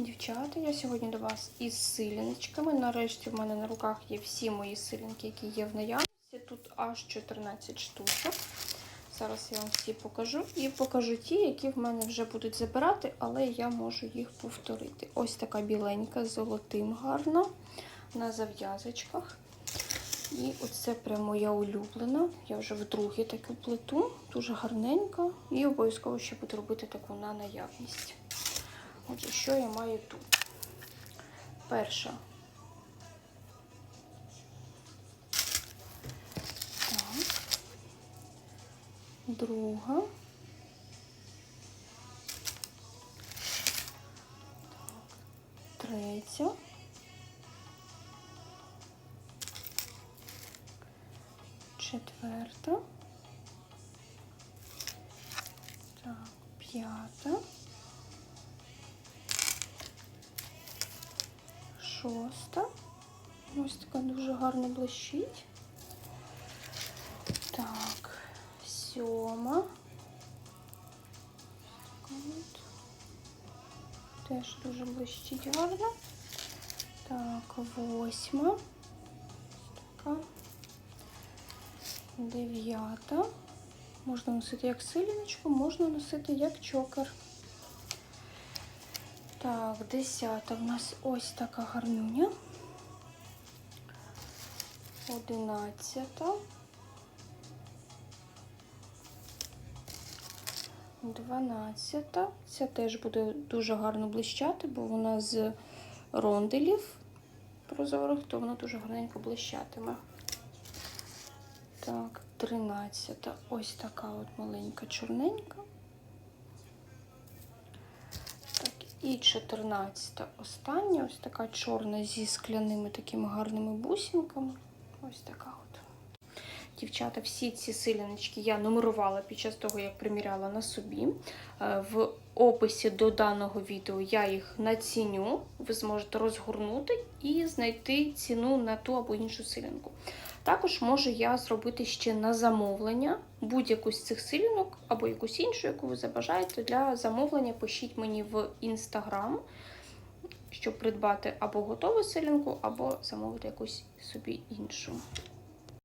Дівчата, я сьогодні до вас із силіночками. Нарешті в мене на руках є всі мої силінки, які є в наявності. Тут аж 14 штучок. Зараз я вам всі покажу. І покажу ті, які в мене вже будуть забирати, але я можу їх повторити. Ось така біленька золотим гарна на зав'язочках. І оце прямо моя улюблена. Я вже вдруге таку плиту, дуже гарненька. І обов'язково ще буду робити таку на наявність. Отже, що я маю тут? Перша. Друга. Третя. Четверта. Так, п'ята. Шоста. Ось така дуже гарно блищить. Так, сьома. Теж дуже блищить гарно. Так, восьма. Така. Дев'ята. Можна носити як силіночку, можна носити як чокер. Так, десята в нас ось така гарнюня. Одинадцята. Дванадцята. Ця теж буде дуже гарно блищати, бо вона з ронделів прозорих, то вона дуже гарненько блищатиме. Так, тринадцята. Ось така от маленька чорненька. І 14 остання, ось така чорна зі скляними такими гарними бусинками. Ось така. Дівчата, всі ці силіночки я нумерувала під час того, як приміряла на собі. Е, В описі до даного відео я їх націню. Ви зможете розгорнути і знайти ціну на ту або іншу силінку. Також можу я зробити ще на замовлення будь-яку з цих силінок або якусь іншу, яку ви забажаєте. Для замовлення пишіть мені в інстаграм, щоб придбати або готову силінку, або замовити якусь собі іншу.